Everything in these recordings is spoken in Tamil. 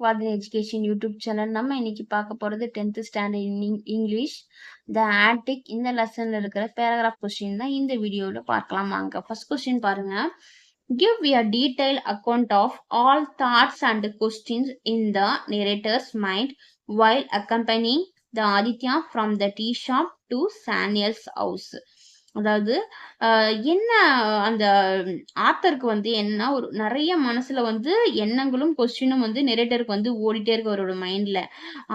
வாதன் எஜுகேஷன் யூடியூப் சேனல் நம்ம இன்னைக்கு பார்க்க போகிறது tenth standard English the attic இந்த லெசனில் இருக்கிற பேராகிராஃப் கொஸ்டின் தான் இந்த வீடியோவில் பார்க்கலாம் வாங்க ஃபர்ஸ்ட் கொஸ்டின் பாருங்கள் give your detail account of all thoughts and questions in the narrator's mind while accompanying the Aditya from the tea shop to Sanyal's house அதாவது என்ன அந்த ஆத்தருக்கு வந்து என்ன ஒரு நிறைய மனசுல வந்து எண்ணங்களும் கொஸ்டினும் வந்து நெரேட்டருக்கு வந்து ஓடிட்டே இருக்கு அவரோட மைண்ட்ல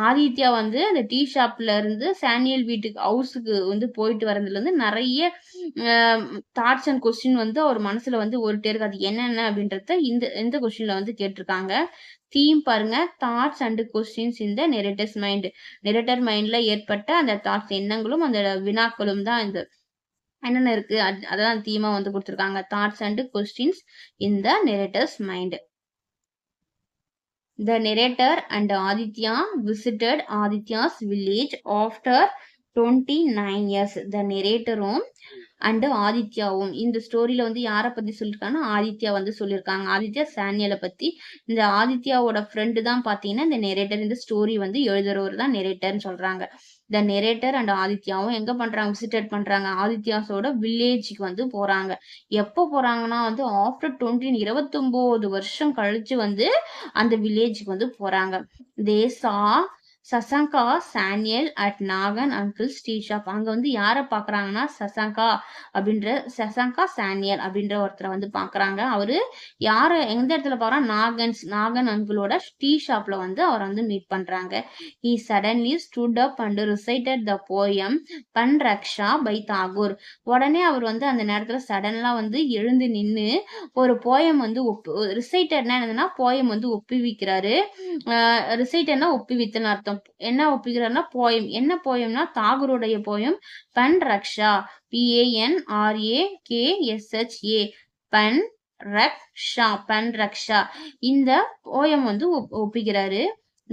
ஆதித்யா வந்து அந்த டீ ஷாப்ல இருந்து சானியல் வீட்டுக்கு ஹவுஸுக்கு வந்து போயிட்டு வரதுல இருந்து நிறைய தாட்ஸ் அண்ட் கொஸ்டின் வந்து அவர் மனசுல வந்து ஓடிட்டே இருக்கு. அது என்னென்ன அப்படின்றத இந்த இந்த கொஸ்டின்ல வந்து கேட்டிருக்காங்க. தீம் பாருங்க. தாட்ஸ் அண்ட் கொஸ்டின்ஸ் இந்த நெரேட்டர்ஸ் மைண்ட் நெரேட்டர் மைண்ட்ல ஏற்பட்ட அந்த தாட்ஸ் எண்ணங்களும் அந்த வினாக்களும் தான் இந்த என்னென்ன இருக்கு? அது- அதான் தீமா வந்து கொடுத்துருக்காங்க. Thoughts and questions in the narrator's mind The narrator and Aditya visited Aditya's village after 29 years. The narratorம் அண்ட் ஆதித்யாவும் இந்த ஸ்டோரியில வந்து யாரை பத்தி சொல்லியிருக்காங்கன்னா ஆதித்யா வந்து சொல்லியிருக்காங்க ஆதித்யா சானியலை பத்தி. இந்த ஆதித்யாவோட ஃப்ரெண்டு தான் பாத்தீங்கன்னா இந்த நெரேட்டர் இந்த ஸ்டோரி வந்து எழுதுறவர் தான் நெரேட்டர்னு சொல்றாங்க. த நெரேட்டர் அண்ட் ஆதித்யாவும் எங்க பண்றாங்க? விசிட்டட் பண்றாங்க. ஆதித்யாஸோட வில்லேஜுக்கு வந்து போறாங்க. எப்போ போறாங்கன்னா வந்து ஆஃப்டர் டுவெண்ட்டின் இருபத்தொம்போது வருஷம் கழிச்சு வந்து அந்த வில்லேஜுக்கு வந்து போறாங்க. They saw Sasanka Sanyal at Nagen uncle tea shop அங்கே வந்து யாரை பார்க்குறாங்கன்னா சசங்கா அப்படின்ற சசங்கா சானியல் அப்படின்ற ஒருத்தரை வந்து பார்க்குறாங்க. அவர் யார் எந்த இடத்துல பார்க்குறா நாகன்ஸ் நாகன் அங்கிளோட டீ ஷாப்பில் வந்து அவரை வந்து மீட் பண்ணுறாங்க he suddenly stood up and recited the poem Pan Raksha by Tagore உடனே அவர் வந்து அந்த நேரத்தில் சடன்லாம் வந்து எழுந்து நின்று ஒரு போயம் வந்து ஒப்பு ரிசைட்டட்னா என்னதுன்னா போயம் வந்து ஒப்புவிக்கிறாரு. ரிசைட்டர்னா ஒப்புவித்தல் அர்த்தம். என்ன ஒப்பிக்கிறாருன்னா போயம் என்ன போயம்னா தாகூருடைய poem Pan Raksha. P A N R A K S H A Pan Raksha. Pan Raksha. இந்த போயம் வந்து ஒப்பிக்கிறாரு.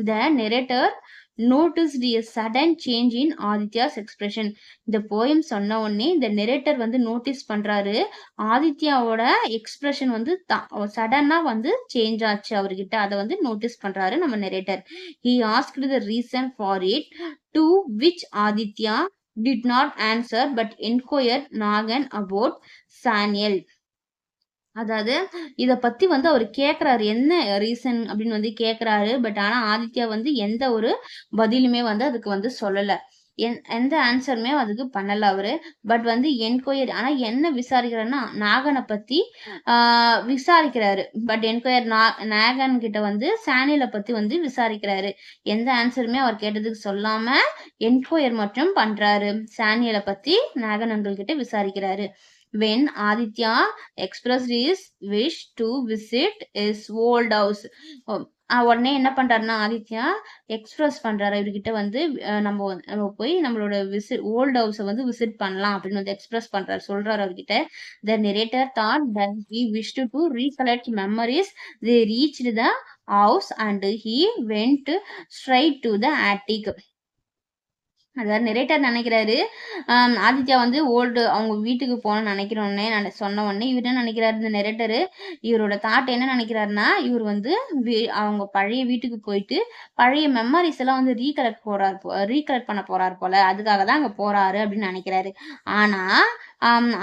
The narrator noticed a sudden change in Aditya's expression. இந்த போயம் சொன்ன உடனே இந்த நெரேட்டர் வந்து நோட்டீஸ் பண்றாரு. ஆதித்யாவோட எக்ஸ்பிரஷன் வந்து சடனா வந்து சேஞ்ச் ஆச்சு அவர்கிட்ட. அதை வந்து நோட்டீஸ் பண்றாரு நம்ம narrator he asked the reason for it to which Aditya did not answer but enquire Nagen about Sanyal அதாவது இத பத்தி வந்து அவர் கேக்குறாரு. என்ன ரீசன் அப்படின்னு வந்து கேக்குறாரு. பட் ஆனா ஆதித்யா வந்து எந்த ஒரு பதிலுமே வந்து அதுக்கு வந்து சொல்லல. என்- எந்த ஆன்சருமே அதுக்கு பண்ணல அவரு. பட் வந்து என்கொயர் ஆனா என்ன விசாரிக்கிறாருன்னா நாகனை பத்தி ஆஹ் விசாரிக்கிறாரு. பட் என்கொயர் நாகன் கிட்ட வந்து சானியலை பத்தி வந்து விசாரிக்கிறாரு. எந்த ஆன்சருமே அவர் கேட்டதுக்கு சொல்லாம என்கொயர் மட்டும் பண்றாரு. சானியலை பத்தி நாகன் அங்கிள் கிட்ட விசாரிக்கிறாரு. When Aditya expressed his wish to visit his old house. உடனே என்ன பண்றாருன்னா ஆதித்யா எக்ஸ்பிரஸ் பண்றாரு. இவர்கிட்ட வந்து நம்ம நம்ம போய் நம்மளோட விசிட் ஓல்ட் ஹவுஸை வந்து விசிட் பண்ணலாம் அப்படின்னு வந்து எக்ஸ்பிரஸ் பண்றாரு சொல்றாரு அவர்கிட்ட. The narrator thought that he wish to recollect memories they reach the house and he went straight to the attic அதாவது நெரேட்டர் நினைக்கிறாரு. ஆதித்யா வந்து ஓல்டு அவங்க வீட்டுக்கு போகணும்னு நினைக்கிறோன்னே நான் சொன்ன உடனே இவர் என்ன நினைக்கிறாரு? இந்த நெரேட்டரு இவரோட தாட் என்ன நினைக்கிறாருன்னா இவர் வந்து வீ- அவங்க பழைய வீட்டுக்கு போயிட்டு பழைய மெமரிஸ் எல்லாம் வந்து ரீகலெக்ட் போறாரு ரீகலெக்ட் பண்ண போறாரு போல. அதுக்காக தான் அங்கே போறாரு அப்படின்னு நினைக்கிறாரு. ஆனால்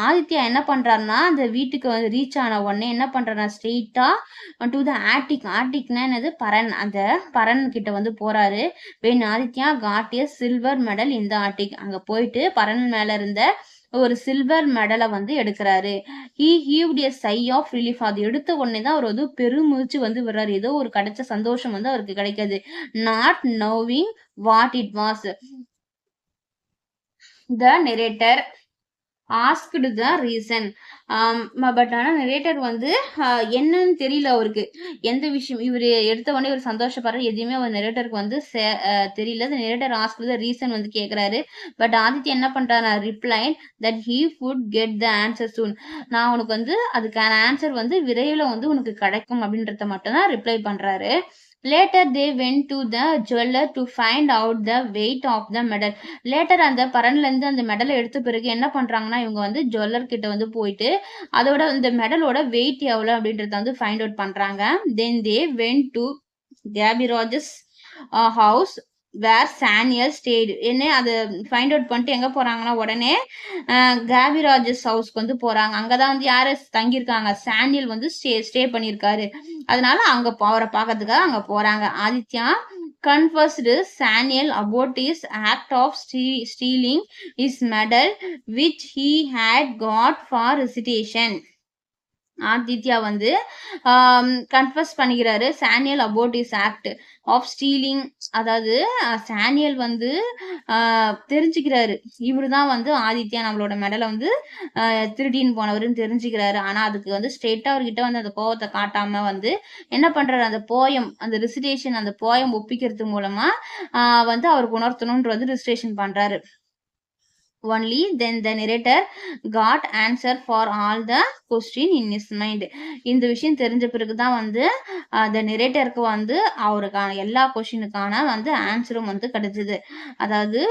ஆதித்யா என்ன பண்ணுறாருன்னா அந்த வீட்டுக்கு வந்து ரீச் ஆன உடனே என்ன பண்றாருன்னா ஸ்ட்ரெயிட்டாக டு த ஆட்டிக் ஆட்டிக்னா என்னது? பரன் அந்த பரன் கிட்ட வந்து போகிறாரு when Aditya got a silver medal இந்த ஆட்டிக் அங்கே போயிட்டு பரன் மேலே இருந்த ஒரு சில்வர் மெடலை வந்து எடுக்கிறாரு. He heaved a sigh of relief அது எடுத்த உடனே தான் அவர் வந்து பெருமூச்சு வந்து விடுறாரு. ஏதோ ஒரு கிடைச்ச சந்தோஷம் வந்து அவருக்கு கிடைக்காது. Not knowing what it was the narrator asked the reason but ஆனால் நெரேட்டர் வந்து என்னன்னு தெரியல அவருக்கு. எந்த விஷயம் இவர் எடுத்த உடனே இவர் சந்தோஷப்படுற எதுவுமே அவர் நெரேட்டருக்கு வந்து சே- தெரியல. நிரேட்டர் ஆஸ்க்டு த ரீசன் வந்து கேட்குறாரு பட் ஆதித்யா என்ன பண்ணுறாரு replied that he would get the answer soon நான் உனக்கு வந்து அதுக்கான ஆன்சர் வந்து விரைவில் வந்து உனக்கு கிடைக்கும் அப்படின்றத மட்டும் தான் ரிப்ளை பண்ணுறாரு later they went to the jeweller to find out the weight of the medal later அந்த பரன்லேருந்து அந்த மெடலை எடுத்த பிறகு என்ன பண்ணுறாங்கன்னா இவங்க வந்து ஜுவல்லர் கிட்ட வந்து போயிட்டு அதோட இந்த மெடலோட வெயிட் எவ்வளோ அப்படின்றத வந்து ஃபைண்ட் அவுட் பண்ணுறாங்க then they went to Kabiraj's house where Sanyal stayed என்ன அது ஃபைண்ட் அவுட் பண்ணிட்டு எங்க போறாங்கன்னா உடனே கேபி ராஜஸ் ஹவுஸ்க்கு வந்து போறாங்க. அங்கதான் வந்து யாரு தங்கியிருக்காங்க? சானியல் வந்து ஸ்டே ஸ்டே பண்ணியிருக்காரு. அதனால அங்க போ- அவரை பார்க்கறதுக்காக அங்க போறாங்க. Aditya confessed Sanyal about his act of ஸ்டீ stealing his medal which he had got for recitation. Aditya வந்து கன்ஃபஸ் பண்ணிக்கிறாரு. Sanyal about his act of stealing அதாவது சானியல் வந்து தெரிஞ்சுக்கிறாரு. இவரு தான் வந்து ஆதித்யா நம்மளோட மெடலை வந்து திருடின்னு போனவருன்னு தெரிஞ்சுக்கிறாரு. ஆனால் அதுக்கு வந்து ஸ்ட்ரெயிட்டாக அவர்கிட்ட வந்து அந்த கோவத்தை காட்டாமல் வந்து என்ன பண்ணுறாரு அந்த போயம் அந்த ரிசிடேஷன் அந்த போயம் ஒப்பிக்கிறது மூலமாக வந்து அவருக்கு உணர்த்தணும்ன்ற வந்து ரிசிடேஷன் பண்ணுறாரு only then the narrator got answer for all the question in his mind. இந்த விஷயம் தெரிஞ்ச பிறகு தான் வந்து அந்த நெரேட்டருக்கு வந்து அவருக்கான எல்லா கொஸ்டினுக்கான வந்து ஆன்சரும் வந்து கிடைச்சது. அதாவது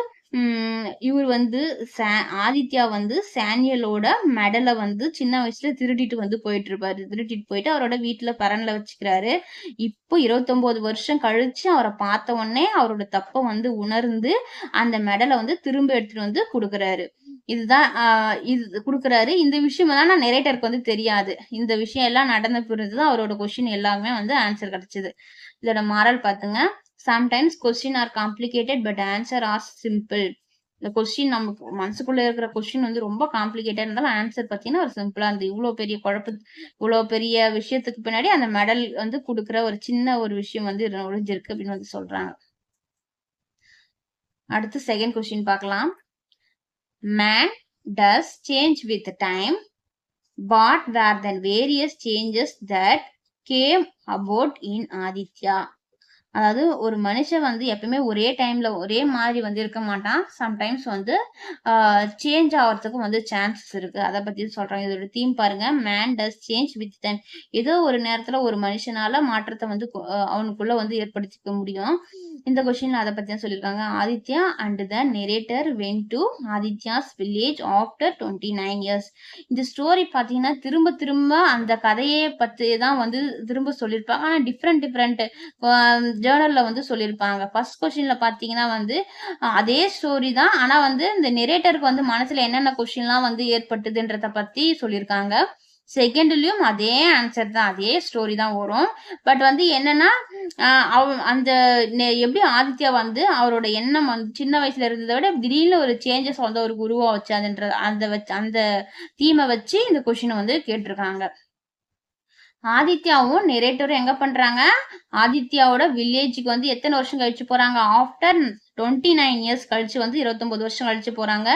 இவர் வந்து சா- ஆதித்யா வந்து சானியலோட மெடலை வந்து சின்ன வயசுல திருடிட்டு வந்து போயிட்டு இருப்பாரு திருடிட்டு போயிட்டு அவரோட வீட்டுல பரன்ல வச்சுக்கிறாரு. இப்போ இருபத்தொன்பது வருஷம் கழிச்சு அவரை பார்த்த உடனே அவரோட தப்பை வந்து உணர்ந்து அந்த மெடலை வந்து திரும்ப எடுத்துட்டு வந்து கொடுக்குறாரு. இதுதான் இது கொடுக்குறாரு. இந்த விஷயம் எல்லாம் நான் நெரேட்டருக்கு வந்து தெரியாது. இந்த விஷயம் எல்லாம் நடந்த பிறகுதான் அவரோட கொஸ்டின் எல்லாமே வந்து ஆன்சர் கிடைச்சது. இதோட மாரல் பாத்துங்க sometimes question are complicated but answer are simple இந்த கொஸ்டின் நமக்கு மனசுக்குள்ள இருக்கிற கொஸ்டின் வந்து ரொம்ப காம்ப்ளிகேட்டட் இருந்தாலும் ஆன்சர் பார்த்தீங்கன்னா ஒரு சிம்பிளா இருந்து இவ்வளோ பெரிய குழப்ப இவ்வளோ பெரிய விஷயத்துக்கு பின்னாடி அந்த மெடல் வந்து கொடுக்குற ஒரு சின்ன ஒரு விஷயம் வந்து இதுல அப்படின்னு வந்து சொல்றாங்க. அடுத்து செகண்ட் கொஸ்டின் பார்க்கலாம். Man does change with time what were the various changes that came about in Aditya அதாவது ஒரு மனுஷன் வந்து எப்பயுமே ஒரே டைம்ல ஒரே மாதிரி வந்து இருக்க மாட்டான். சம்டைம்ஸ் வந்து சேஞ்ச் ஆகிறதுக்கும் வந்து சான்சஸ் இருக்கு. அதை பத்தி சொல்றாங்க இதோட தீம் பாருங்க. Man does change with time ஏதோ ஒரு நேரத்துல ஒரு மனுஷனால மாற்றத்தை வந்து அவனுக்குள்ள வந்து ஏற்படுத்திக்க முடியும். இந்த கொஸ்டின்ல அதை பத்தி தான் சொல்லியிருக்காங்க. Aditya and the narrator went to Aditya's village after twenty nine years இந்த ஸ்டோரி பாத்தீங்கன்னா திரும்ப திரும்ப அந்த கதையை பத்தி தான் வந்து திரும்ப சொல்லியிருப்பாங்க ஆனா டிஃப்ரெண்ட் டிஃப்ரெண்ட் ஜேர்னல்ல வந்து சொல்லியிருப்பாங்க. ஃபர்ஸ்ட் கொஷினில் பாத்தீங்கன்னா வந்து அதே ஸ்டோரி தான். ஆனா வந்து இந்த நெரேட்டருக்கு வந்து மனசுல என்னென்ன கொஷின்லாம் வந்து ஏற்பட்டுதுன்றத பத்தி சொல்லியிருக்காங்க. செகண்ட்லயும் அதே ஆன்சர் தான். அதே ஸ்டோரி தான் வரும். பட் வந்து என்னன்னா அவ அந்த நெ- எப்படி ஆதித்யா வந்து அவரோட எண்ணம் வந்து சின்ன வயசுல இருந்ததை விட திடீர்னு ஒரு சேஞ்சஸ் வந்து அவருக்கு உருவா வச்சு அதுன்ற அந்த வச்சு அந்த தீமை வச்சு இந்த கொஷினை வந்து கேட்டிருக்காங்க. ஆதித்யாவும் நெரேட்டரும் எங்கே பண்ணுறாங்க ஆதித்யாவோட வில்லேஜுக்கு வந்து எத்தனை வருஷம் கழிச்சு போகிறாங்க ஆஃப்டர் டுவெண்ட்டி நைன் இயர்ஸ் கழிச்சு வந்து இருபத்தொன்பது வருஷம் கழிச்சு போறாங்க.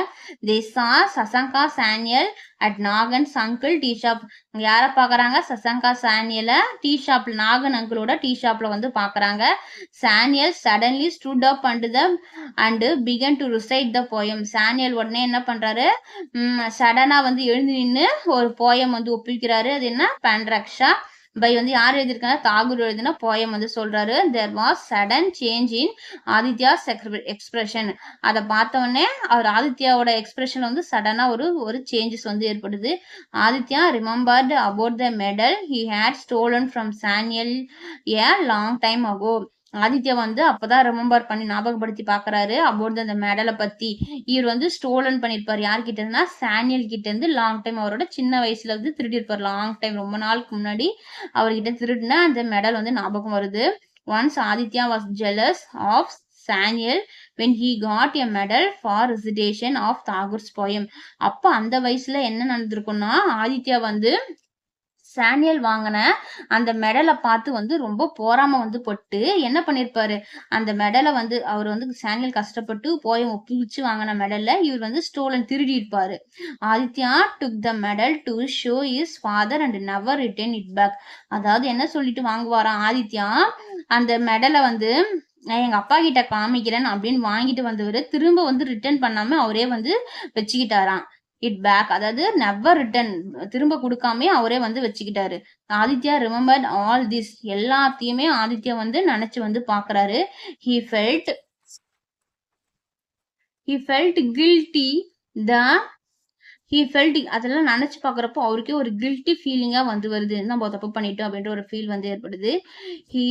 They saw Sasanka Sanyal at Nagen's uncle tea shop யார பாக்குறாங்க சசங்கா சானியல டீ ஷாப்ல நாகன் அங்கிளோட டீ ஷாப்ல வந்து பாக்குறாங்க Sanyal suddenly stood up and the and began to recite the poem Sanyal உடனே என்ன பண்றாரு? சடனா வந்து எழுந்து நின்று ஒரு போயம் வந்து ஒப்பிக்கிறாரு. அது என்ன? பண்ரக்ஷா பை வந்து யார் எழுதியிருக்காங்க? தாகூர் எழுதின போயம் வந்து சொல்றாரு. There was sudden change in Aditya expression அதை பார்த்தோடனே அவர் ஆதித்யாவோட எக்ஸ்பிரஷன் வந்து சடனா ஒரு ஒரு சேஞ்சஸ் வந்து ஏற்படுது. Aditya remembered about the medal he had stolen from Sanyal a long time ago Aditya வந்து அப்பதான் ரிமெம்பர் பண்ணி ஞாபகப்படுத்தி பாக்குறாரு. அபவுட் அந்த மெடலை பத்தி. இவர் வந்து ஸ்டோலன் பண்ணிருப்பாரு. யார்கிட்ட இருந்தா சானியல் கிட்ட இருந்து லாங் டைம் அவரோட சின்ன வயசுல வந்து திருடி இருப்பார் லாங் டைம் ரொம்ப நாளுக்கு முன்னாடி அவர்கிட்ட திருடினா அந்த மெடல் வந்து ஞாபகம் வருது. Once Aditya was jealous of Sanyal when he got a medal for recitation of Tagore's poem அப்போ அந்த வயசுல என்ன நடந்திருக்கும்னா ஆதித்யா வந்து சானியல் வாங்கின அந்த மெடலை பார்த்து வந்து ரொம்ப போராம வந்து பட்டு என்ன பண்ணிருப்பாரு? அந்த மெடலை வந்து அவர் வந்து சானியல் கஷ்டப்பட்டு போய் ஒப்பிச்சு வாங்கின மெடல்ல இவர் வந்து ஸ்டோலன் திருடி இருப்பாரு Aditya took the medal to show his father and never return it back அதாவது என்ன சொல்லிட்டு வாங்குவாராம் ஆதித்யா அந்த மெடலை வந்து நான் எங்க அப்பா கிட்ட காமிக்கிறேன் அப்படின்னு வாங்கிட்டு வந்தவர் திரும்ப வந்து ரிட்டர்ன் பண்ணாம அவரே வந்து வச்சுக்கிட்டாராம். இட் பேக் அதாவது நெவர் ரிட்டர்ன் திரும்ப கொடுக்காம அவரே வந்து வச்சுக்கிட்டாரு. ஆதித்யா ரிமெம்பர்ட் ஆல் திஸ் எல்லாத்தையுமே ஆதித்யா வந்து நினைச்சு வந்து பாக்குறாரு he felt he felt guilty the he felt அதெல்லாம் நினைச்சு பாக்குறப்போ அவருக்கே ஒரு கில்ட்டி ஃபீலிங்கா வந்து வருது. நம்ம தப்பு பண்ணிட்டோம் அப்படின்ற ஒரு ஃபீல் வந்து ஏற்படுது. He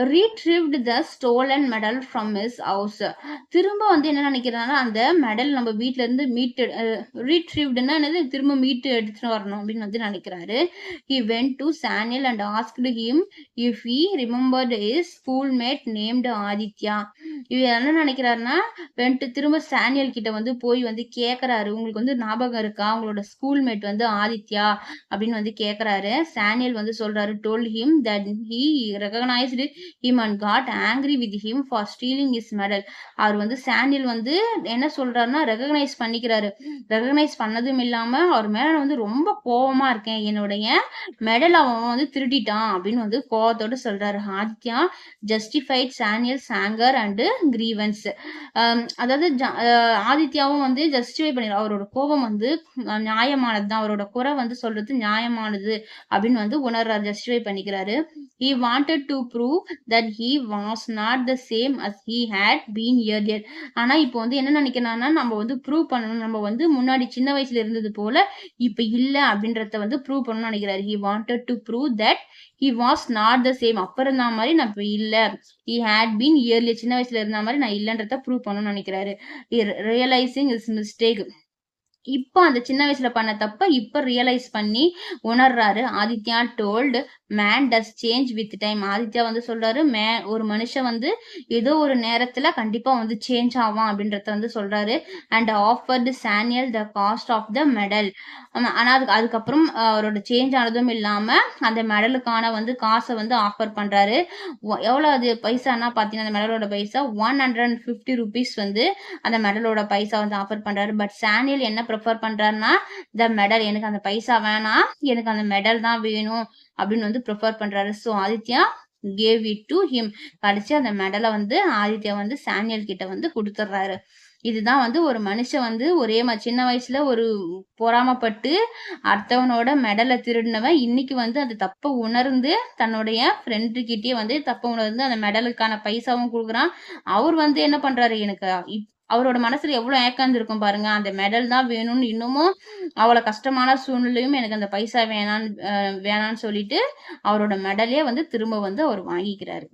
retrieved the stolen medal from his house திரும்ப வந்து என்ன நினைக்கிறான்னா அந்த மெடல் நம்ம வீட்டிலேருந்து இருந்து மீட்டு ரீட்ரீவ்டுன்னா என்னது? திரும்ப மீட்டு எடுத்துகிட்டு வரணும் அப்படின்னு வந்து நினைக்கிறாரு. He to to and and him if if remembered his schoolmate named Aditya இவர் என்ன நினைக்கிறாருன்னா வென்ட்டு திரும்ப சானியல் கிட்ட வந்து போய் வந்து கேட்குறாரு உங்களுக்கு வந்து ஞாபகம் இருக்கா? உங்களோட ஸ்கூல்மேட் வந்து ஆதித்யா? அப்படின்னு வந்து கேட்குறாரு சானியல் வந்து சொல்கிறாரு told him that he recognised him and got angry with him for stealing his medal அவர் வந்து சாண்டில் வந்து என்ன சொல்றாருன்னா ரெகக்னைஸ் பண்ணிக்கிறாரு. ரெகக்னைஸ் பண்ணதும் இல்லாம அவர் மேல வந்து ரொம்ப கோபமா இருக்கேன். என்னுடைய மெடல் அவன் வந்து திருடிட்டான் அப்படின்னு வந்து கோவத்தோட சொல்றாரு. Aditya justified Sanyal anger and grievance அதாவது ஆதித்யாவும் வந்து ஜஸ்டிஃபை பண்ணிடுறாரு அவரோட கோபம் வந்து நியாயமானது தான் அவரோட குறை வந்து சொல்றது நியாயமானது அப்படின்னு வந்து உணர்றாரு ஜஸ்டிஃபை பண்ணிக்கிறாரு. He wanted to prove that he was not the same as he had been earlier. ஆனா இப்போ வந்து என்ன நினைக்கிறான்னா நம்ம வந்து ப்ரூவ் பண்ணணும். நம்ம வந்து முன்னாடி சின்ன வயசுல இருந்தது போல இப்ப இல்ல அப்படின்றத வந்து ப்ரூவ் பண்ணணும்னு நினைக்கிறாரு. He wanted to prove that he was not the same அப்ப இருந்த மாதிரி நான் இப்ப இல்ல. ஹி ஹேட் பீன் இயர்லி சின்ன வயசுல இருந்த மாதிரி நான் இல்லன்றத ப்ரூவ் பண்ணணும்னு நினைக்கிறாரு. ரியலைசிங் இஸ் மிஸ்டேக் இப்போ அந்த சின்ன வயசுல பண்ண தப்ப இப்ப ரியலைஸ் பண்ணி உணர்றாரு. Aditya told man does change with time Aditya வந்து சொல்றாரு மே ஒரு மனுஷன் வந்து ஏதோ ஒரு நேரத்துல கண்டிப்பா வந்து சேஞ்ச் ஆவான் அப்படின்றத வந்து சொல்றாரு. And offer Sanyal the cost of the medal ஆனா அதுக்கு அதுக்கப்புறம் அவரோட சேஞ்ச் ஆனதும் இல்லாம அந்த மெடலுக்கான வந்து காசை வந்து ஆஃபர் பண்றாரு. எவ்வளவு அது பைசானா பாத்தீங்கன்னா அந்த மெடலோட பைசா one hundred and fifty rupees வந்து அந்த மெடலோட பைசா வந்து ஆஃபர் பண்றாரு. பட் சானியல் என்ன ப்ரிஃபர் பண்றாருன்னா த மெடல் எனக்கு அந்த பைசா வேணாம். எனக்கு அந்த மெடல் தான் வேணும். அப்படின்னு வந்து ப்ரிஃபர் பண்றாரு. So Aditya gave it to him கடைசி அந்த மெடலை வந்து ஆதித்யா வந்து சானியல் கிட்ட வந்து கொடுத்துட்றாரு இதுதான் வந்து ஒரு மனுஷன் வந்து ஒரே சின்ன வயசுல ஒரு பொறாமப்பட்டு அடுத்தவனோட மெடலை திருடினவன். இன்னைக்கு வந்து அந்த தப்பை உணர்ந்து தன்னுடைய ஃப்ரெண்டுக்கிட்டே வந்து தப்பை உணர்ந்து அந்த மெடலுக்கான பைசாவும் கொடுக்குறான். அவர் வந்து என்ன பண்றாரு எனக்கு இப்- அவரோட மனசுல எவ்வளவு ஏக்காந்து இருக்கும் பாருங்க. அந்த மெடல் தான் வேணும்னு இன்னமும் அவ்வளவு கஷ்டமான சூழ்நிலையும் எனக்கு அந்த பைசா வேணான்னு வேணான்னு சொல்லிட்டு அவரோட மெடலே வந்து திரும்ப வந்து அவர் வாங்கிக்கிறாரு.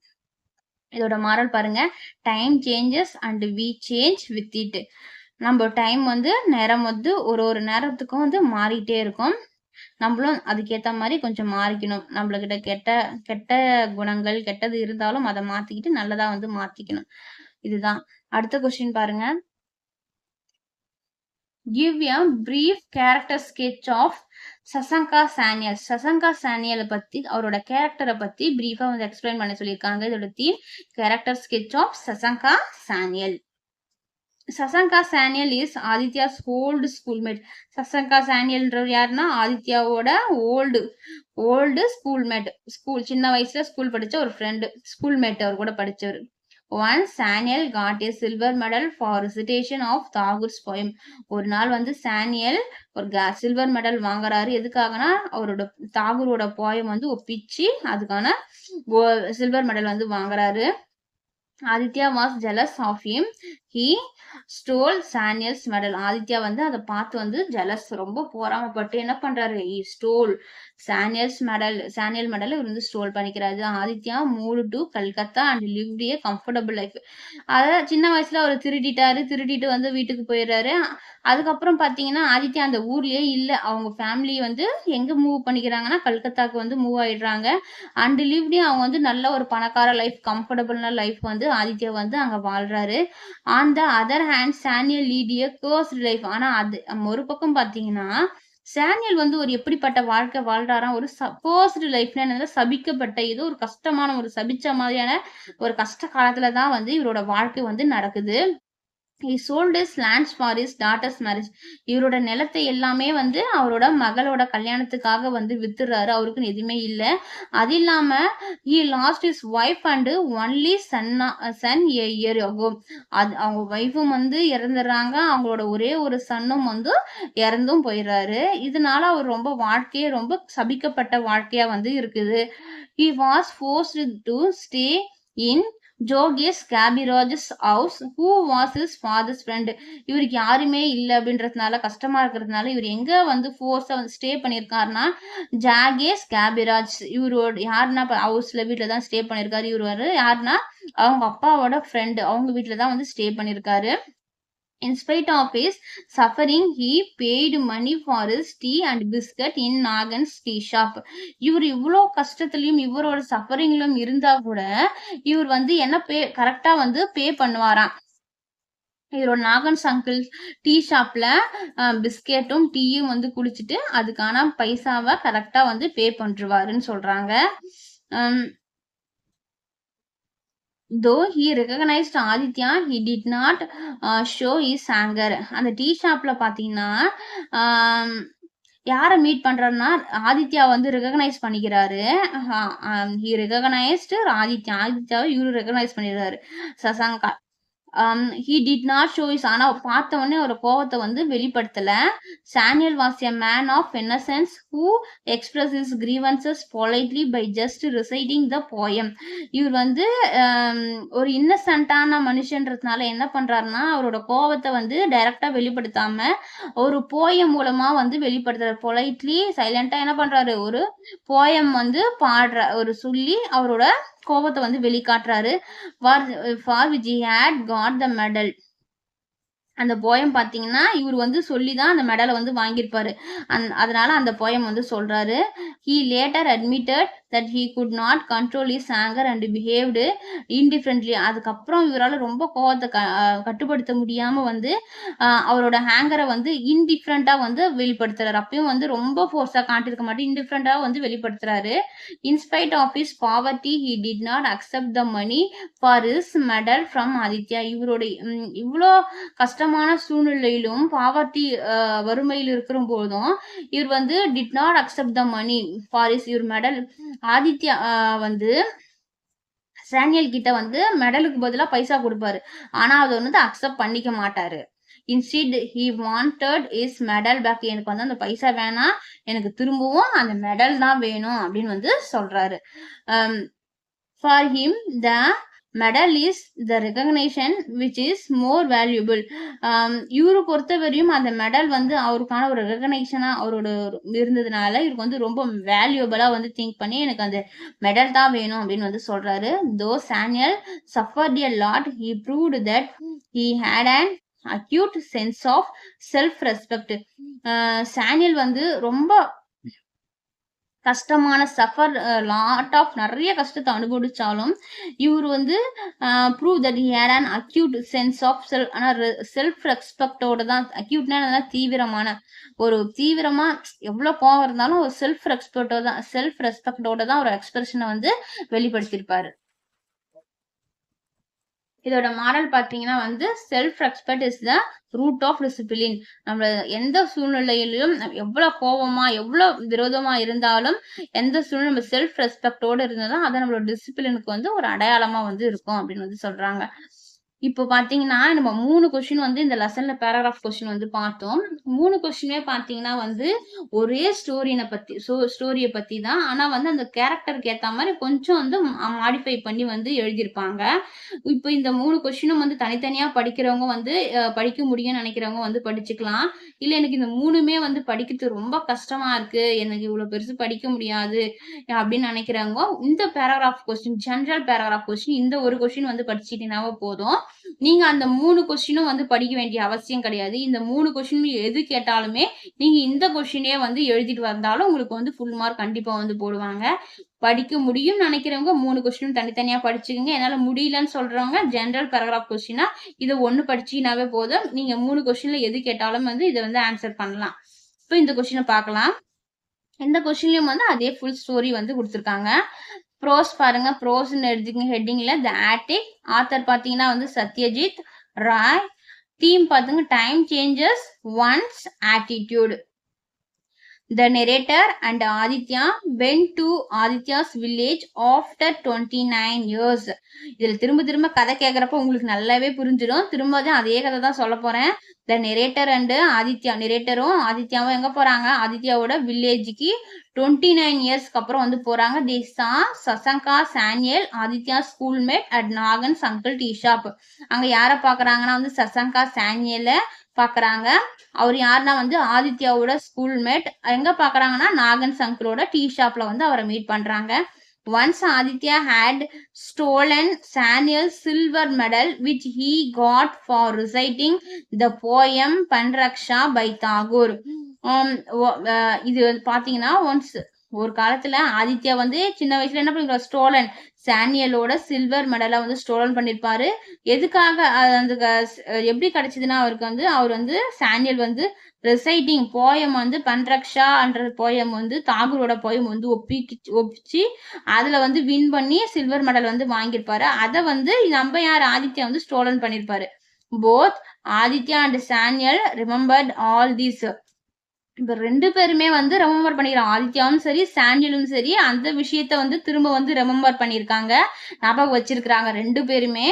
இதோட மாரல் பாருங்க. Time changes and we change with it நம்ம டைம் வந்து நேரம் வந்து ஒரு ஒரு நேரத்துக்கும் வந்து மாறிட்டே இருக்கும். நம்மளும் அதுக்கேற்ற மாதிரி கொஞ்சம் மாறிக்கணும். நம்மளுக்கிட்ட கெட்ட கெட்ட குணங்கள் கெட்டது இருந்தாலும் அதை மாத்திக்கிட்டு நல்லதா வந்து மாத்திக்கணும். இதுதான். அடுத்த கொஸ்டின் பாருங்க. Give a brief character sketch of Sasanka Sanyal Sasanka சானியலை பத்தி அவரோட கேரக்டரை பத்தி பிரீஃபா வந்து எக்ஸ்பிளைன் பண்ண சொல்லியிருக்காங்க. இதோட theme character sketch of Sasanka Sanyal Sasanka Sanyal is Aditya's old schoolmate Sasanka சானியல்ன்றவர் யாருன்னா ஆதித்யாவோட ஓல்டு ஓல்டு ஸ்கூல்மேட் ஸ்கூல் சின்ன வயசுல ஸ்கூல் படிச்ச ஒரு ஃப்ரெண்டு ஸ்கூல்மேட் அவர் கூட படிச்சவர். One Sanyal got a silver medal for recitation of Tagore's poem ஒரு நாள் வந்து சானியல் ஒரு சில்வர் மெடல் வாங்குறாரு. எதுக்காகனா அவரோட தாகூரோட போயம் வந்து ஒப்பிச்சு அதுக்கான சில்வர் மெடல் வந்து வாங்குறாரு. Aditya was jealous of him he stole Sanyal's medal Aditya வந்து அதை பார்த்து வந்து ஜெலஸ் ரொம்ப போராமப்பட்டு என்ன பண்றாரு? Stole Sanyal's medal Sanyal medal இவர் வந்து ஸ்டோல் பண்ணிக்கிறாரு. Aditya moved to Calcutta and lived a comfortable life அதாவது சின்ன வயசுல அவர் திருடிட்டாரு. திருடிட்டு வந்து வீட்டுக்கு போயிடுறாரு. அதுக்கப்புறம் பாத்தீங்கன்னா ஆதித்யா அந்த ஊர்லயே இல்ல. அவங்க ஃபேமிலி வந்து எங்க மூவ் பண்ணிக்கிறாங்கன்னா கல்கத்தாக்கு வந்து மூவ் ஆயிடுறாங்க. அண்ட் லிவ்டே அவங்க வந்து நல்ல ஒரு பணக்கார லைஃப் கம்ஃபர்டபுளான லைஃப் வந்து ஆதித்யா வந்து அங்க வாழ்றாரு. On the other hand Sanyal led a cursed life ஆனா அது ஒரு பக்கம் பாத்தீங்கன்னா சானியல் வந்து ஒரு எப்படிப்பட்ட வாழ்க்கை வாழ்றாராம்? ஒரு சப்போஸ்டு லைஃப்ல என்னது சபிக்கப்பட்ட ஏதோ ஒரு கஷ்டமான ஒரு சபிச்ச மாதிரியான ஒரு கஷ்ட காலத்துல தான் வந்து இவரோட வாழ்க்கை வந்து நடக்குது. He sold his lands for daughter's daughter's இவரோட நிலத்தை எல்லாமே வந்து அவரோட மகளோட கல்யாணத்துக்காக வந்து வித்துறாரு. அவருக்கு எதுவுமே இல்லை. அது இல்லாம he lost his wife and only chana son a year ஆகும் அது அவங்க ஒய்ஃபும் வந்து இறந்துடுறாங்க. அவங்களோட ஒரே ஒரு சன்னும் வந்து இறந்தும் போயிடுறாரு. இதனால அவர் ரொம்ப வாழ்க்கையே ரொம்ப சபிக்கப்பட்ட வாழ்க்கையா வந்து இருக்குது. He was forced to stay in ஜோகேஷ் Kabiraj's house who was his father's friend இவருக்கு யாருமே இல்லை அப்படின்றதுனால கஷ்டமா இருக்கிறதுனால இவர் எங்க வந்து ஃபோர்ஸா வந்து ஸ்டே பண்ணியிருக்காருன்னா ஜாகேஷ் கேபிராஜ் இவரோட யாருன்னா ஹவுஸ்ல வீட்டில் தான் ஸ்டே பண்ணியிருக்காரு. இவர் யாருன்னா அவங்க அப்பாவோட ஃப்ரெண்டு அவங்க வீட்டில் தான் வந்து ஸ்டே பண்ணியிருக்காரு. In spite of his suffering, he paid money for his tea and biscuit in Nagan's tea shop. இவர் இவ்வளோ கஷ்டத்துலையும் இவரோட சஃபரிங்லும் இருந்தா கூட இவர் வந்து என்ன பே கரெக்டா வந்து பே பண்ணுவாராம் இவரோட நாகன்ஸ் அங்கிள் டீ ஷாப்ல பிஸ்கெட்டும் டீயும் வந்து குடிச்சிட்டு அதுக்கான பைசாவை கரெக்டா வந்து பே பண்ணிருவாருன்னு சொல்றாங்க though he recognized ஆதித்யா he did not uh, show his anger. அந்த டீ ஷாப்ல பாத்தீங்கன்னா um, யாரை மீட் பண்றாருன்னா ஆதித்யா வந்து ரெகக்னைஸ் பண்ணிக்கிறாரு. ஹி ரெகக்னைஸ்டு ஆதித்யா ஆதித்யாவை இவரு ரெகக்னைஸ் பண்ணிடுறாரு. Sasanka. He did not show his ஆனால் பார்த்த உடனே ஒரு கோவத்தை வந்து வெளிப்படுத்தலை. Sanyal was a man of innocence who express his grievances politely by just reciting the poem இவர் வந்து um, ஒரு இன்னசென்ட்டான மனுஷன்றதுனால என்ன பண்ணுறாருன்னா அவரோட கோவத்தை வந்து டைரக்டாக வெளிப்படுத்தாமல் ஒரு போயம் மூலமாக வந்து வெளிப்படுத்துறாரு. பொலைட்லி சைலண்டா என்ன பண்ணுறாரு ஒரு போயம் வந்து பாடுற ஒரு சொல்லி அவரோட கோபத்தை வந்து வெளிக்காட்டுறாரு. For for which had got the medal. அந்த போயம் பார்த்தீங்கன்னா இவர் வந்து சொல்லி தான் அந்த மெடலை வந்து வாங்கியிருப்பாரு. அந் அதனால அந்த போயம் வந்து சொல்றாரு. He later admitted that he could not control his anger and behaved indifferently அதுக்கப்புறம் இவரால் ரொம்ப கோவத்தை க கட்டுப்படுத்த முடியாமல் வந்து அவரோட ஹேங்கரை வந்து இன்டிஃப்ரெண்ட்டாக வந்து வெளிப்படுத்துறாரு. அப்பயும் வந்து ரொம்ப ஃபோர்ஸாக காட்டியிருக்க மாட்டேன் இன்டிஃப்ரெண்ட்டாக வந்து வெளிப்படுத்துறாரு. In spite of his poverty he did not accept the money for his medal from Aditya இவரோட இவ்வளோ கஷ்டம் கஷ்டமான சூழ்நிலையிலும் பாவர்ட்டி வறுமையில் இருக்கிற போதும் இவர் வந்து did not accept the money for his இவர் மெடல் ஆதித்யா வந்து சானியல் கிட்ட வந்து மெடலுக்கு பதிலாக பைசா கொடுப்பாரு. ஆனால் அதை வந்து அக்செப்ட் பண்ணிக்க மாட்டாரு. Instead he wanted his medal back எனக்கு வந்து அந்த பைசா வேணாம். எனக்கு திரும்பவும் அந்த மெடல் தான் வேணும் அப்படின்னு வந்து சொல்றாரு. For him the medal is the recognition which is more valuable இவரை பொறுத்தவரையும் அந்த மெடல் வந்து அவருக்கான ஒரு ரெகக்னேஷனா அவரோட இருந்ததுனால இவருக்கு வந்து ரொம்ப வேல்யூபிளாக வந்து திங்க் பண்ணி எனக்கு அந்த மெடல் தான் வேணும் அப்படின்னு வந்து சொல்கிறாரு though Sanyal suffered a lot he proved that he had and acute sense of self respect Sanyal வந்து ரொம்ப கஷ்டமான சஃபர் லாட் ஆஃப் நிறைய கஷ்டத்தை அனுபவிச்சாலும் இவர் வந்து prove that had and acute sense of செல் ஆனால் செல்ஃப் ரெஸ்பெக்டோட தான் அக்யூட்னா என்னன்னா தீவிரமான ஒரு தீவிரமாக எவ்வளோ கோவம் இருந்தாலும் ஒரு செல்ஃப் ரெஸ்பெக்டோட தான் செல்ஃப் ரெஸ்பெக்டோட தான் ஒரு எக்ஸ்பிரஷனை வந்து வெளிப்படுத்தியிருப்பாரு. இதோட மாடல் பாத்தீங்கன்னா வந்து self respect is the root of discipline நம்ம எந்த சூழ்நிலையிலும் எவ்வளவு கோபமா எவ்வளவு விரோதமா இருந்தாலும் எந்த சூழ்நிலை நம்ம செல்ஃப் ரெஸ்பெக்டோட இருந்தாலும் அதை நம்மளோட டிசிப்ளினுக்கு வந்து ஒரு அடையாளமா வந்து இருக்கும் அப்படின்னு வந்து சொல்றாங்க. இப்போ பாத்தீங்கன்னா நம்ம மூணு கொஸ்டின் வந்து இந்த லெசன்ல பேராகிராஃப் கொஸ்டின் வந்து பார்த்தோம். மூணு கொஸ்டினே பாத்தீங்கன்னா வந்து ஒரே ஸ்டோரினை பத்தி ஸ்டோரியை பத்தி தான். ஆனா வந்து அந்த கேரக்டருக்கு ஏத்த மாதிரி கொஞ்சம் வந்து மாடிஃபை பண்ணி வந்து எழுதியிருப்பாங்க. இப்போ இந்த மூணு கொஸ்டினும் வந்து தனித்தனியா படிக்கிறவங்க வந்து படிக்க முடியும்னு நினைக்கிறவங்க வந்து படிச்சுக்கலாம். இல்ல எனக்கு இந்த மூணுமே வந்து படிக்கிறது ரொம்ப கஷ்டமா இருக்கு. எனக்கு இவ்வளவு பெருசு படிக்க முடியாது அப்படின்னு நினைக்கிறவங்க இந்த paragraph question general paragraph question இந்த ஒரு கொஸ்டின் வந்து படிச்சுட்டீங்கன்னாவே போதும். நீங்க அந்த மூணு கொஸ்டினும் வந்து படிக்க வேண்டிய அவசியம் கிடையாது. இந்த மூணு கொஸ்டின் எது கேட்டாலுமே நீங்க இந்த கொஸ்டினே வந்து எழுதிட்டு வந்தாலும் உங்களுக்கு வந்து ஃபுல் மார்க் கண்டிப்பா வந்து போடுவாங்க. படிக்க முடியும்னு நினைக்கிறவங்க மூணு கொஸ்டின் தனித்தனியா படிச்சுக்கோங்க. என்னால முடியலன்னு சொல்றவங்க ஜென்ரல் பேராகிராஃப் கொஸ்டினா இதை ஒன்று படிச்சீங்கன்னாவே போதும். நீங்க மூணு கொஸ்டின்ல எது கேட்டாலும் வந்து இதை வந்து ஆன்சர் பண்ணலாம். இப்போ இந்த கொஸ்டினை பார்க்கலாம். இந்த கொஸ்டின்லயும் வந்து அதே ஃபுல் ஸ்டோரி வந்து கொடுத்துருக்காங்க. ப்ரோஸ் பாருங்க. ப்ரோஸ்ன்னு எழுதிக்கங்க ஹெட்டிங்ல த ஆட்டிக் ஆத்தர் பாத்தீங்கன்னா வந்து சத்யஜித் ராய் தீம் பாத்துங்க. Time changes one's attitude the narrator and Aditya went to Aditya's village after twenty nine years இதில் திரும்ப திரும்ப கதை கேட்குறப்ப உங்களுக்கு நல்லாவே புரிஞ்சிடும். திரும்ப தான் அதே கதை தான் சொல்ல போகிறேன் த நெரேட்டர் அண்டு ஆதித்யா நெரேட்டரும் ஆதித்யாவும் எங்கே போகிறாங்க ஆதித்யாவோட வில்லேஜுக்கு டுவெண்ட்டி நைன் இயர்ஸ்க்கு அப்புறம் வந்து போறாங்க. தி சா Shashanka Sanyal Aditya schoolmate at Nagen's uncle tea shop அங்க யார பாக்குறாங்கன்னா வந்து சசங்கா சானியல பாக்குறாங்க. அவர் யாருன்னா வந்து ஆதித்யாவோட ஸ்கூல்மேட் எங்க பாக்குறாங்கன்னா நாகன்ஸ் அங்கிளோட டீ ஷாப்ல வந்து அவரை மீட் பண்றாங்க. Once Aditya had stolen Sanyal silver medal which he got for reciting the poem Banraksha by Tagore Um, இது வந்து பாத்தீங்கன்னா ஒன்ஸ் ஒரு காலத்துல ஆதித்யா வந்து சின்ன வயசுல என்ன பண்ணிருக்காரு ஸ்டோலன் சானியலோட சில்வர் மெடலை வந்து ஸ்டோலன் பண்ணிருப்பாரு. எதுக்காக அது அந்த க- எப்படி கிடைச்சதுன்னா அவருக்கு வந்து அவர் வந்து சானியல் வந்து ரெசைட்டிங் போயம் வந்து பன்ரக்ஷான்ற போயம் வந்து தாகூரோட போயம் வந்து ஒப்பி ஒப்பிச்சு அதுல வந்து வின் பண்ணி சில்வர் மெடல் வந்து வாங்கியிருப்பாரு. அதை வந்து நம்ம யார் ஆதித்யா வந்து ஸ்டோலன் பண்ணிருப்பாரு? Both Aditya and Sanyal remembered all these இப்ப ரெண்டு பேருமே வந்து ரெமெம்பர் பண்ணிக்கிறாங்க ஆதித்யாவும் சரி சாண்டிலும் சரி அந்த விஷயத்த வந்து திரும்ப வந்து ரெமெம்பர் பண்ணியிருக்காங்க. ஞாபகம் வச்சிருக்கிறாங்க ரெண்டு பேருமே.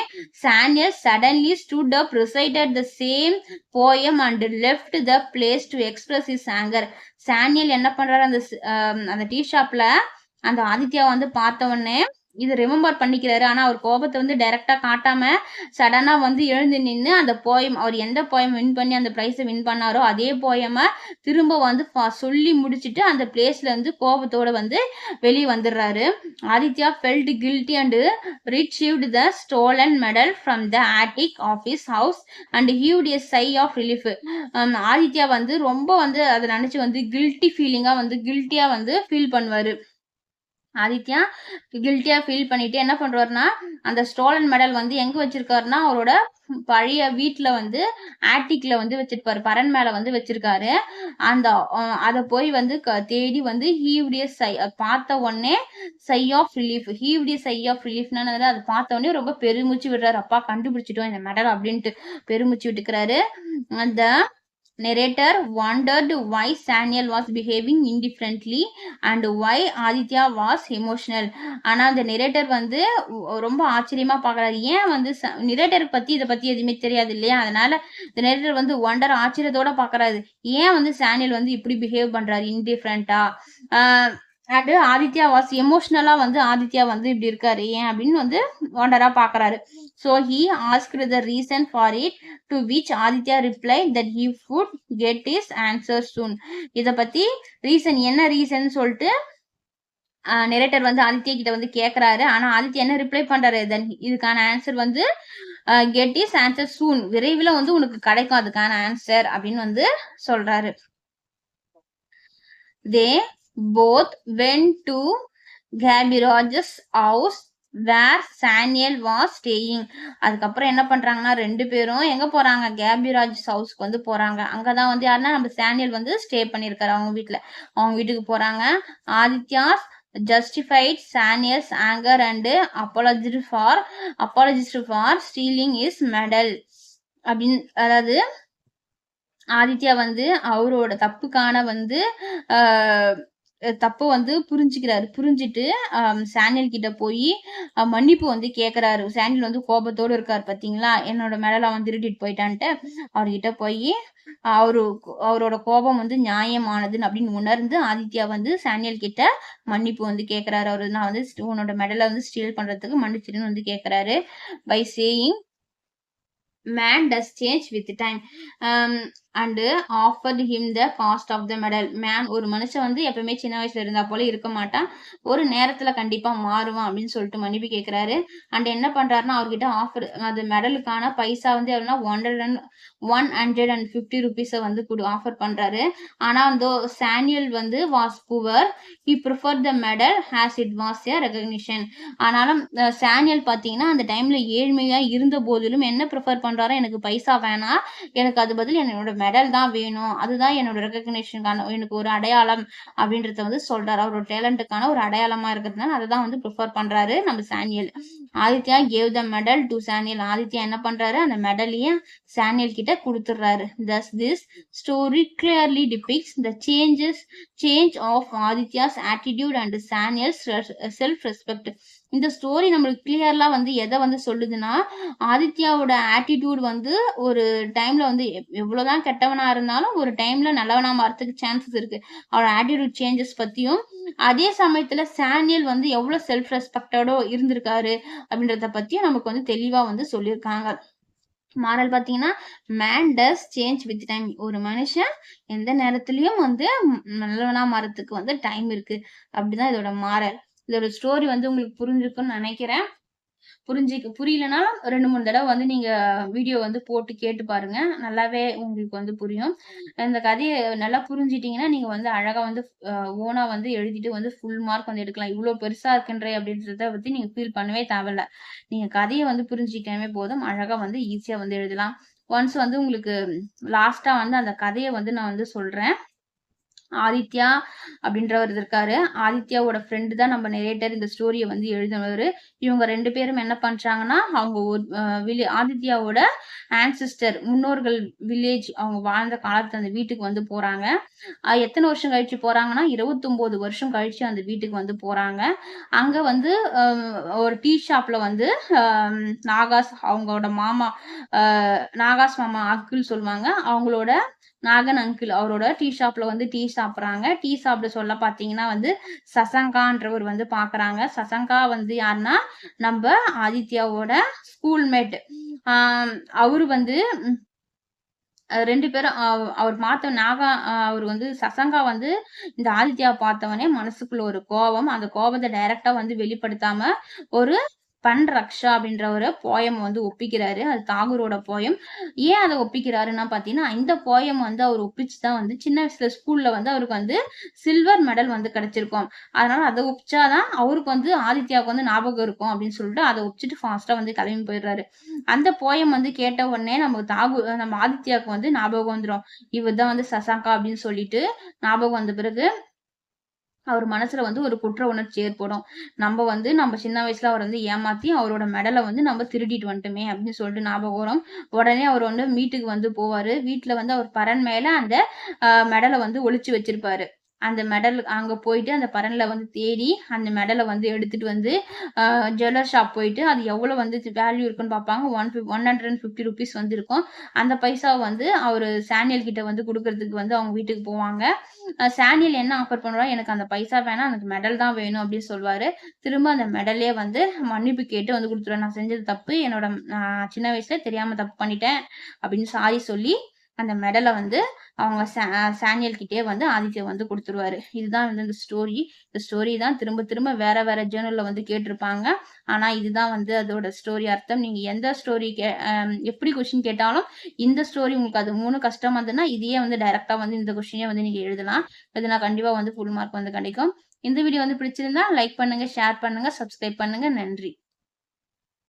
Sanyal suddenly stood up recited the same poem and left the place to express his anger Sanyal என்ன பண்றாரு? அந்த அந்த டீ ஷாப்ல அந்த ஆதித்யா வந்து பார்த்த உடனே இது ரிமெம்பர் பண்ணிக்கிறாரு. ஆனால் அவர் கோபத்தை வந்து டைரெக்டாக காட்டாம சடனாக வந்து எழுந்து நின்று அந்த போயம் அவர் எந்த போயம் வின் பண்ணி அந்த ப்ரைஸை வின் பண்ணாரோ அதே போயமை திரும்ப வந்து சொல்லி முடிச்சுட்டு அந்த பிளேஸ்ல இருந்து கோபத்தோட வந்து வெளியே வந்துடுறாரு. Aditya felt guilty and received the stolen medal from the attic of his house and heaved a sigh of relief Aditya வந்து ரொம்ப வந்து அதை நினச்சி வந்து கில்ட்டி ஃபீலிங்காக வந்து கில்ட்டியாக வந்து ஃபீல் பண்ணுவார். ஆதித்யா கில்ட்டியா ஃபீல் பண்ணிட்டு என்ன பண்றாருன்னா அந்த ஸ்டோலன் மெடல் வந்து எங்க வச்சிருக்காருன்னா அவரோட பழைய வீட்டில் வந்து ஆட்டிக்ல வந்து வச்சிருப்பாரு. பரன் மேல வந்து வச்சிருக்காரு. அந்த அதை போய் வந்து க- தேடி வந்து ஹீவ்டிய சை பார்த்த உடனே sigh of relief heaved a sigh of ரிலீஃப்னா அதை பார்த்த உடனே ரொம்ப பெருமூச்சு விடுறாரு. அப்பா கண்டுபிடிச்சிட்டோம் இந்த மெடல் அப்படின்ட்டு பெருமூச்சு விட்டுக்கிறாரு. அந்த narrator wondered why Saniel was behaving indifferently and why Aditya was emotional. ஆனால் அந்த நெரேட்டர் வந்து ரொம்ப ஆச்சரியமாக பார்க்குறாரு ஏன் வந்து நெரேட்டருக்கு பற்றி இதை பற்றி எதுவுமே தெரியாது இல்லையா? அதனால் இந்த நெரேட்டர் வந்து ஒண்டர் ஆச்சரியத்தோட பார்க்குறாரு ஏன் வந்து சானியல் வந்து இப்படி பிஹேவ் பண்ணுறாரு இன்டிஃப்ரெண்ட்டாக அண்டு ஆதித்யா வாஸ் எமோஷ்னலாக வந்து ஆதித்யா வந்து இப்படி இருக்காரு. ஏன் அப்படின்னு வந்து ஒண்டராக பார்க்குறாரு. So he asked the reason for it to which Aditya reply that he would get his answer soon இதை பற்றி ரீசன் என்ன ரீசன் சொல்லிட்டு நெரேட்டர் வந்து ஆதித்யா கிட்ட வந்து கேட்குறாரு ஆனால் ஆதித்யா என்ன ரிப்ளை பண்ணுறாரு தென் இதுக்கான ஆன்சர் வந்து கெட் இஸ் ஆன்சர் சூன் விரைவில் வந்து உனக்கு கிடைக்கும் அதுக்கான ஆன்சர் அப்படின்னு வந்து சொல்கிறாரு they both went to Kabiraj's house where Sanyal was staying அதுக்கப்புறம் என்ன பண்ணுறாங்கன்னா ரெண்டு பேரும் எங்கே போகிறாங்க கேபிராஜ் ஹவுஸ்க்கு வந்து போகிறாங்க அங்கே தான் வந்து யாருன்னா நம்ம சானியல் வந்து ஸ்டே பண்ணியிருக்காரு அவங்க வீட்டில் அவங்க வீட்டுக்கு போகிறாங்க Aditya's justified Sanyal's anger and apology for apologised for stealing his medal அப்படின்னு அதாவது ஆதித்யா வந்து அவரோட தப்புக்கான வந்து தப்பை வந்து புரிஞ்சுக்கிறாரு. புரிஞ்சுட்டு ஆஹ் கிட்ட போய் மன்னிப்பு வந்து கேட்குறாரு சானியல் வந்து கோபத்தோடு இருக்காரு பார்த்தீங்களா என்னோட மெடலை அவன் திருடிட்டு போயிட்டான்ட்டு அவர்கிட்ட போய் அவரு அவரோட கோபம் வந்து நியாயமானதுன்னு அப்படின்னு உணர்ந்து ஆதித்யா வந்து சானியல் கிட்ட மன்னிப்பு வந்து கேட்குறாரு அவரு நான் வந்து உன்னோட மெடலை வந்து ஸ்டீல் பண்றதுக்கு மன்னிச்சிருன்னு வந்து கேட்குறாரு by saying man does change with time and offered him the cost of the medal man ஒரு மனுஷன் வந்து எப்பவுமே சின்ன வயசுல இருந்தா போல இருக்க மாட்டான். ஒரு நேரத்துல கண்டிப்பா மாறுவான் அப்படின்னு சொல்லிட்டு மன்னிப்பு கேட்கிறாரு அண்ட் என்ன பண்றாருன்னா அவர்கிட்ட ஆஃபர் அது மெடலுக்கான பைசா வந்து எவ்வளோனா one hundred and one hundred and fifty ருபீஸை வந்து கொடு ஆஃபர் பண்றாரு. ஆனா அந்த சானியல் வந்து was poor he prefer the medal as it was a recognition ஆனாலும் சானியல் பார்த்தீங்கன்னா அந்த டைம்ல ஏழ்மையா இருந்த போதிலும் என்ன ப்ரிஃபர் பண்றாரோ எனக்கு பைசா வேணாம். எனக்கு அது பதில் என்னோட மெடல் தான் வேணும். அதுதான் என்னோட ரெகக்னிஷனுக்கான எனக்கு ஒரு அடையாளம் அப்படின்றத வந்து சொல்றாரு. அவரோட டேலண்ட்டுக்கான ஒரு அடையாளமா இருக்கிறதுனால அதை தான் வந்து ப்ரிஃபர் பண்றாரு நம்ம Sanyal. Aditya gave the medal to Sanyal. Aditya என்ன பண்றாரு? அந்த மெடலையே சானியல் கிட்ட கொடுத்துடுறாரு. Thus this story clearly depicts the changes change of Aditya's attitude and Sanyal's self respect இந்த ஸ்டோரி நம்மளுக்கு கிளியர்லாம் வந்து எதை வந்து சொல்லுதுன்னா ஆதித்யாவோட ஆட்டிடியூட் வந்து ஒரு டைம்ல வந்து எவ்- எவ்வளவுதான் கெட்டவனா இருந்தாலும் ஒரு டைம்ல நல்லவனா மாறத்துக்கு சான்சஸ் இருக்கு. அவரோட ஆட்டிடியூட் சேஞ்சஸ் பத்தியும் அதே சமயத்துல சானியல் வந்து எவ்வளவு செல்ஃப் ரெஸ்பெக்டடோ இருந்திருக்காரு அப்படின்றத பத்தியும் நமக்கு வந்து தெளிவா வந்து சொல்லியிருக்காங்க. மாரல் பாத்தீங்கன்னா man does change with time ஒரு மனுஷன் எந்த நேரத்துலையும் வந்து நல்லவனா மாறத்துக்கு வந்து டைம் இருக்கு. அப்படிதான் இதோட மாரல் இதோட ஸ்டோரி வந்து உங்களுக்கு புரிஞ்சிருக்குன்னு நினைக்கிறேன். புரிஞ்சு புரியலனா ரெண்டு மூணு தடவை வந்து நீங்க வீடியோ வந்து போட்டு கேட்டு பாருங்க. நல்லாவே உங்களுக்கு வந்து புரியும். இந்த கதையை நல்லா புரிஞ்சிட்டீங்கன்னா நீங்க வந்து அழகா வந்து ஓனா வந்து எழுதிட்டு வந்து ஃபுல் மார்க் வந்து எடுக்கலாம். இவ்வளவு பெருசா இருக்குன்றே அப்படின்றத பத்தி நீங்க ஃபீல் பண்ணவே தேவையில்ல. நீங்க கதையை வந்து புரிஞ்சிக்கவே போதும். அழகா வந்து ஈஸியா வந்து எழுதலாம். ஒன்ஸ் வந்து உங்களுக்கு லாஸ்டா வந்து அந்த கதையை வந்து நான் வந்து சொல்றேன். ஆதித்யா அப்படின்றவர் இருக்காரு. ஆதித்யாவோட ஃப்ரெண்டு தான் நம்ம நெரேட்டர் இந்த ஸ்டோரியை வந்து எழுதினவர். இவங்க ரெண்டு பேரும் என்ன பண்றாங்கன்னா அவங்க ஒரு வில்லே- ஆதித்யாவோட ஆன்சிஸ்டர் முன்னோர்கள் வில்லேஜ் அவங்க வாழ்ந்த காலத்துல அந்த வீட்டுக்கு வந்து போறாங்க. எத்தனை வருஷம் கழிச்சு போறாங்கன்னா இருபத்தொம்போது வருஷம் கழிச்சு அந்த வீட்டுக்கு வந்து போறாங்க. அங்க வந்து ஒரு டீ ஷாப்ல வந்து நாகாஸ் அவங்களோட மாமா நாகாஸ் மாமா அக்குள் சொல்லுவாங்க. அவங்களோட நாகன் அங்கிள் அவரோட டீ ஷாப்ல வந்து டீ சாப்பிட்றாங்க. டீ சாப்பிட சொல்ல பாத்தீங்கன்னா வந்து சசங்கான்றவர் வந்து பாக்குறாங்க சசங்கா வந்து யாருன்னா நம்ம ஆதித்யாவோட ஸ்கூல்மேட் ஆஹ் அவரு வந்து ரெண்டு பேரும் அவர் பார்த்த நாகா அவர் வந்து சசங்கா வந்து இந்த ஆதித்யாவை பார்த்தவனே மனசுக்குள்ள ஒரு கோபம் அந்த கோபத்தை டைரக்டா வந்து வெளிப்படுத்தாம ஒரு பன் ரக்ஷா அப்படின்ற ஒரு போயம் வந்து ஒப்பிக்கிறாரு. அது தாகூரோட போயம் ஏன் அதை ஒப்பிக்கிறாருன்னா பார்த்தீங்கன்னா இந்த போயம் வந்து அவர் ஒப்பிச்சு தான் வந்து சின்ன வயசுல ஸ்கூல்ல வந்து அவருக்கு வந்து சில்வர் மெடல் வந்து கிடைச்சிருக்கும். அதனால அதை ஒப்பிச்சாதான் அவருக்கு வந்து ஆதித்யாவுக்கு வந்து ஞாபகம் இருக்கும் அப்படின்னு சொல்லிட்டு அதை ஒப்பிச்சுட்டு ஃபாஸ்டா வந்து கிளம்பி போயிடுறாரு. அந்த போயம் வந்து கேட்ட உடனே நம்ம தாகு நம்ம ஆதித்யாவுக்கு வந்து ஞாபகம் வந்துடும் இவர் தான் வந்து சசாங்கா அப்படின்னு சொல்லிட்டு ஞாபகம் வந்த பிறகு அவர் மனசுல வந்து ஒரு குற்ற உணர்ச்சி ஏற்படும். நம்ம வந்து நம்ம சின்ன வயசுல அவர் வந்து ஏமாத்தி அவரோட மெடலை வந்து நம்ம திருடிட்டு வந்துட்டோமே அப்படின்னு சொல்லிட்டு ஞாபகம் வரும். உடனே அவர் வந்து வீட்டுக்கு வந்து போவாரு. வீட்டுல வந்து அவர் பரன் மேல அந்த மெடலை வந்து ஒழிச்சு வச்சிருப்பாரு. அந்த மெடல் அங்கே போயிட்டு அந்த பரனில் வந்து தேடி அந்த மெடலை வந்து எடுத்துட்டு வந்து ஜுவல்லர் ஷாப் போயிட்டு அது எவ்வளோ வந்து வேல்யூ இருக்குன்னு பார்ப்பாங்க. One one hundred and fifty rupees வந்து இருக்கும். அந்த பைசாவை வந்து அவர் சானியல் கிட்ட வந்து கொடுக்கறதுக்கு வந்து அவங்க வீட்டுக்கு போவாங்க. சானியல் என்ன ஆஃபர் பண்ணுறோம் எனக்கு அந்த பைசா வேணாம் எனக்கு மெடல் தான் வேணும் அப்படின்னு சொல்வாரு. திரும்ப அந்த மெடலே வந்து மன்னிப்பு கேட்டு வந்து கொடுத்துருவேன். நான் செஞ்சது தப்பு. என்னோட நான் சின்ன வயசுல தெரியாம தப்பு பண்ணிட்டேன் அப்படின்னு சாரி சொல்லி அந்த மெடலை வந்து அவங்க சா- சானியல் கிட்டே வந்து ஆதித்யா வந்து கொடுத்துருவாரு. இதுதான் வந்து இந்த ஸ்டோரி இந்த ஸ்டோரி தான் திரும்ப திரும்ப வேற வேற ஜேர்னல்ல வந்து கேட்டிருப்பாங்க. ஆனா இதுதான் வந்து அதோட ஸ்டோரி அர்த்தம். நீங்க எந்த ஸ்டோரி கே எப்படி கொஸ்டின் கேட்டாலும் இந்த ஸ்டோரி உங்களுக்கு அது மூணு கஷ்டமா இருந்ததுன்னா இதையே வந்து டைரக்டா வந்து இந்த கொஸ்டினே வந்து நீங்க எழுதலாம். இதுனா கண்டிப்பா வந்து ஃபுல் மார்க் வந்து கிடைக்கும். இந்த வீடியோ வந்து பிடிச்சிருந்தா லைக் பண்ணுங்க ஷேர் பண்ணுங்க சப்ஸ்கிரைப் பண்ணுங்க. நன்றி.